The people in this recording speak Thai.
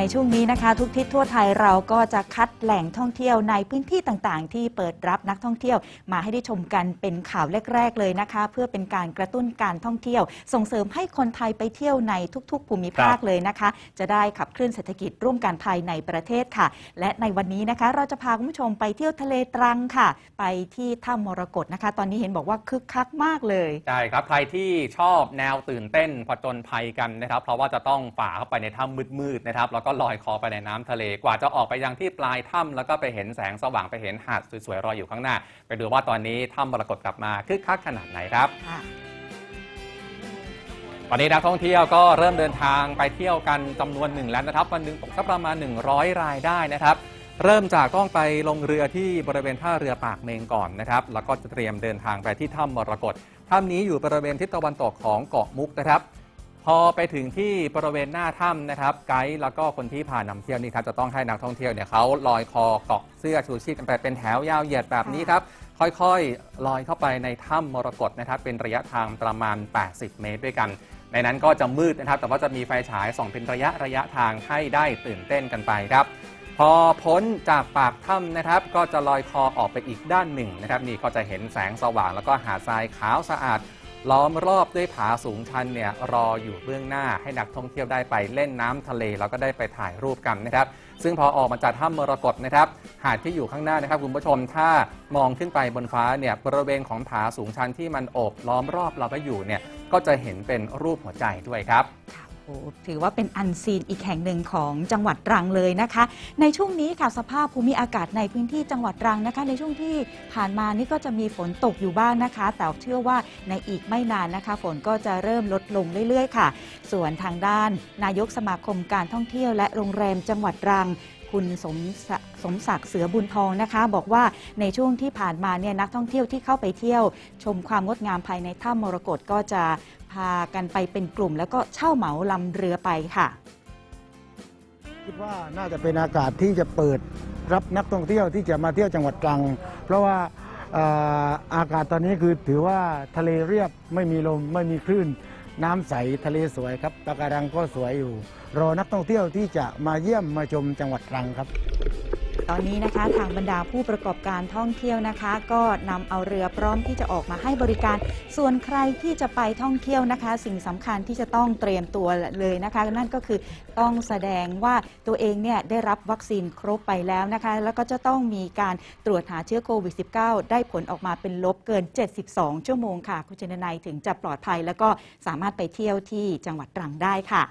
ในช่วงนี้นะคะ ทุกทิศทั่วไทยเราก็จะคัดแหล่งท่องเที่ยวในพื้นที่ต่างๆ ที่เปิดรับนักท่องเที่ยว มาให้ได้ชมกันเป็นข่าวแรก ๆ เลยนะคะ เพื่อเป็นการกระตุ้นการท่องเที่ยว ส่งเสริมให้คนไทยไปเที่ยวในทุก ๆ ภูมิภาคเลยนะคะ จะได้ขับเคลื่อนเศรษฐกิจร่วมกันภายในประเทศค่ะ และในวันนี้นะคะ เราจะพาคุณผู้ชมไปเที่ยวทะเลตรังค่ะ ไปที่ถ้ำมรกตนะคะ ตอนนี้เห็นบอกว่าคึกคักมากเลยใช่ครับใครที่ชอบแนวตื่นเต้นผจญภัยกันนะครับ เพราะว่าจะต้องฝ่าเข้าไปในถ้ำมืดๆนะครับแล้วก็ลอยคอไปในน้ำทะเล กว่าจะออกไปยังที่ปลายถ้ำแล้วก็ไปเห็นแสงสว่างไปเห็นหาดสวยๆรออยู่ข้างหน้า ไปดูว่าตอนนี้ถ้ำมรกตกลับมาคึกคักขนาดไหนครับค่ะตอนนี้นักท่องเที่ยวก็เริ่มเดินทางไปเที่ยวกันจำนวนหนึ่งแล้วนะครับ วันหนึ่งตกสักประมาณ 100 รายได้นะครับเริ่มจากต้องไปลงเรือที่บริเวณท่าเรือปากเมงก่อนนะครับ แล้วก็จะเตรียมเดินทางไปที่ถ้ำมรกตถ้ำนี้อยู่บริเวณทิศตะวันตกของเกาะมุกนะครับ พอไปถึงที่บริเวณหน้าถ้ำนะครับ ไกด์แล้วก็คนที่พานำเที่ยวนี่ครับจะต้องให้นักท่องเที่ยวเนี่ยเขาลอยคอเกาะเสื้อชูชีพกันไปเป็นแถวยาวเหยียดแบบนี้ครับค่อยๆ ลอยเข้าไปในถ้ำมรกตนะครับ เป็นระยะทางประมาณ 80 เมตรด้วยกัน ในนั้นก็จะมืดนะครับ แต่ว่าจะมีไฟฉายส่องเป็นระยะระยะทางให้ได้ตื่นเต้นกันไปครับ พอพ้นจากปากถ้ำนะครับ ก็จะลอยคอออกไปอีกด้านหนึ่งนะครับ นี่ก็จะเห็นแสงสว่างแล้วก็หาดทรายขาวสะอาด ล้อมรอบด้วยผาสูงชันเนี่ยรออยู่เบื้องหน้าให้นักท่องเที่ยวได้ไปเล่นน้ำทะเลแล้วก็ได้ไปถ่ายรูปกันนะครับ ซึ่งพอออกมาจากถ้ำมรกตนะครับหาดที่อยู่ข้างหน้านะครับคุณผู้ชมถ้ามองขึ้นไปบนฟ้าเนี่ยบริเวณของผาสูงชันที่มันโอบล้อมรอบเราไปอยู่เนี่ยก็จะเห็นเป็นรูปหัวใจด้วยครับ ถือว่าเป็นอันซีนอีกแห่งหนึ่งของจังหวัดตรังเลยนะคะ ในช่วงนี้ค่ะสภาพภูมิอากาศในพื้นที่จังหวัดตรังนะคะ ในช่วงที่ผ่านมานี่ก็จะมีฝนตกอยู่บ้างนะคะ แต่เชื่อว่าในอีกไม่นานนะคะ ฝนก็จะเริ่มลดลงเรื่อยๆ ค่ะ ส่วนทางด้าน นายกสมาคมการท่องเที่ยวและโรงแรมจังหวัดตรัง คุณสมศสมศักดิ์เสือบุญทองนะคะ บอกว่าในช่วงที่ผ่านมาเนี่ยนักท่องเที่ยวที่เข้าไปเที่ยว ชมความงดงามภายในถ้ำมรกตก็จะพากันไปเป็นกลุ่ม แล้วก็เช่าเหมาลำเรือไปค่ะ คิดว่าน่าจะเป็นอากาศที่จะเปิดรับนักท่องเที่ยวที่จะมาเที่ยวจังหวัดตรัง เพราะว่าอ่ออากาศตอนนี้คือถือว่าทะเลเรียบไม่มีลมไม่มีคลื่น น้ำใสทะเลสวยครับปะการังก็สวยอยู่ รอนักท่องเที่ยวที่จะมาเยี่ยมมาชมจังหวัดตรังครับ ตอนนี้นะคะทางบรรดาผู้ประกอบการท่องเที่ยวนะคะ ก็นำเอาเรือพร้อมที่จะออกมาให้บริการ ส่วนใครที่จะไปท่องเที่ยวนะคะ สิ่งสำคัญที่จะต้องเตรียมตัวเลยนะคะ นั่นก็คือต้องแสดงว่าตัวเองเนี่ยได้รับวัคซีนครบไปแล้วนะคะ แล้วก็จะต้องมีการตรวจหาเชื้อโควิด -19 ได้ผลออกมาเป็นลบเกิน 72 ชั่วโมงค่ะ คุณเจนนายถึงจะปลอดภัย แล้วก็สามารถไปเที่ยวที่จังหวัดตรังได้ค่ะ